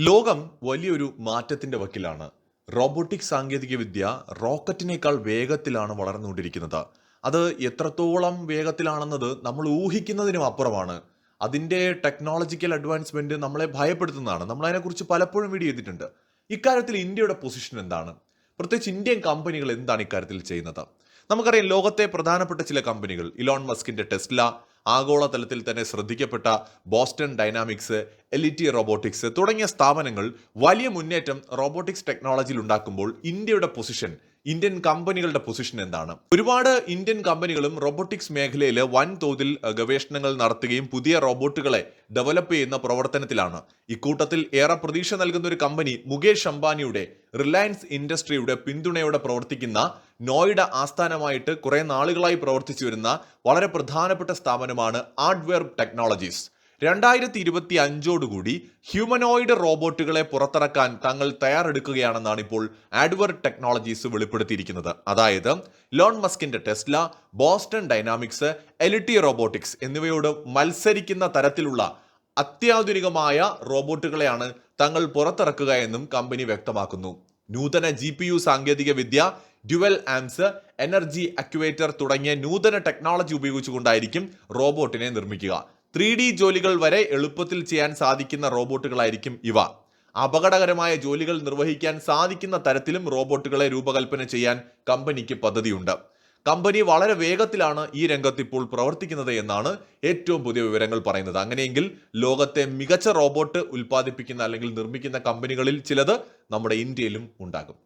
ലോകം വലിയൊരു മാറ്റത്തിന്റെ വക്കിലാണ്. റോബോട്ടിക് സാങ്കേതികവിദ്യ റോക്കറ്റിനേക്കാൾ വേഗത്തിലാണ് വളർന്നുകൊണ്ടിരിക്കുന്നത്. അത് എത്രത്തോളം വേഗത്തിലാണെന്നത് നമ്മൾ ഊഹിക്കുന്നതിനും അപ്പുറമാണ്. അതിന്റെ ടെക്നോളജിക്കൽ അഡ്വാൻസ്മെന്റ് നമ്മളെ ഭയപ്പെടുത്തുന്നതാണ്. നമ്മൾ അതിനെക്കുറിച്ച് പലപ്പോഴും വീഡിയോ ചെയ്തിട്ടുണ്ട്. ഇക്കാര്യത്തിൽ ഇന്ത്യയുടെ പൊസിഷൻ എന്താണ്? പ്രത്യേകിച്ച് ഇന്ത്യൻ കമ്പനികൾ എന്താണ് ഇക്കാര്യത്തിൽ ചെയ്യുന്നത്? നമുക്കറിയാം ലോകത്തെ പ്രധാനപ്പെട്ട ചില കമ്പനികൾ ഇലോൺ മസ്കിന്റെ ടെസ്ല ആഗോളതലത്തിൽ തന്നെ ശ്രദ്ധിക്കപ്പെട്ട ബോസ്റ്റൺ ഡൈനാമിക്സ് എലിറ്റി റോബോട്ടിക്സ് തുടങ്ങിയ സ്ഥാപനങ്ങൾ വലിയ മുന്നേറ്റം റോബോട്ടിക്സ് ടെക്നോളജിയിൽ ഉണ്ടാക്കുമ്പോൾ ഇന്ത്യയുടെ പൊസിഷൻ ഇന്ത്യൻ കമ്പനികളുടെ പൊസിഷൻ എന്താണ്? ഒരുപാട് ഇന്ത്യൻ കമ്പനികളും റോബോട്ടിക്സ് മേഖലയിൽ വൻതോതിൽ ഗവേഷണങ്ങൾ നടത്തുകയും പുതിയ റോബോട്ടുകളെ ഡെവലപ്പ് ചെയ്യുന്ന പ്രവർത്തനത്തിലാണ്. ഇക്കൂട്ടത്തിൽ ഏറെ പ്രതീക്ഷ നൽകുന്ന ഒരു കമ്പനി മുകേഷ് അംബാനിയുടെ റിലയൻസ് ഇൻഡസ്ട്രിയുടെ പിന്തുണയോടെ പ്രവർത്തിക്കുന്ന നോയിഡ ആസ്ഥാനമായിട്ട് കുറെ നാളുകളായി പ്രവർത്തിച്ചു വരുന്ന വളരെ പ്രധാനപ്പെട്ട സ്ഥാപനമാണ് ആർട്ട്വെയർ ടെക്നോളജീസ് രണ്ടായിരത്തി ഇരുപത്തി അഞ്ചോടുകൂടി ഹ്യൂമനോയിഡ് റോബോട്ടുകളെ പുറത്തിറക്കാൻ തങ്ങൾ തയ്യാറെടുക്കുകയാണെന്നാണ് ഇപ്പോൾ ആഡ്വർ ടെക്നോളജീസ് വെളിപ്പെടുത്തിയിരിക്കുന്നത്. അതായത് ലോൺ മസ്കിന്റെ Tesla Boston Dynamics agility robotics എന്നിവയോട് മത്സരിക്കുന്ന തരത്തിലുള്ള അത്യാധുനികമായ റോബോട്ടുകളെയാണ് തങ്ങൾ പുറത്തിറക്കുക എന്നും കമ്പനി വ്യക്തമാക്കുന്നു. നൂതന ജി പി യു സാങ്കേതിക വിദ്യ ഡ്യുവൽ ആംസ് എനർജി അക്യുവേറ്റർ തുടങ്ങിയ നൂതന ടെക്നോളജി ഉപയോഗിച്ചുകൊണ്ടായിരിക്കും റോബോട്ടിനെ നിർമ്മിക്കുക. ത്രീ ഡി ജോലികൾ വരെ എളുപ്പത്തിൽ ചെയ്യാൻ സാധിക്കുന്ന റോബോട്ടുകളായിരിക്കും ഇവ. അപകടകരമായ ജോലികൾ നിർവഹിക്കാൻ സാധിക്കുന്ന തരത്തിലും റോബോട്ടുകളെ രൂപകൽപ്പന ചെയ്യാൻ കമ്പനിക്ക് പദ്ധതിയുണ്ട്. കമ്പനി വളരെ വേഗത്തിലാണ് ഈ രംഗത്ത് ഇപ്പോൾ പ്രവർത്തിക്കുന്നത് എന്നാണ് ഏറ്റവും പുതിയ വിവരങ്ങൾ പറയുന്നത്. അങ്ങനെയെങ്കിൽ ലോകത്തെ മികച്ച റോബോട്ട് ഉൽപ്പാദിപ്പിക്കുന്ന അല്ലെങ്കിൽ നിർമ്മിക്കുന്ന കമ്പനികളിൽ ചിലത് നമ്മുടെ ഇന്ത്യയിലും ഉണ്ടാകും.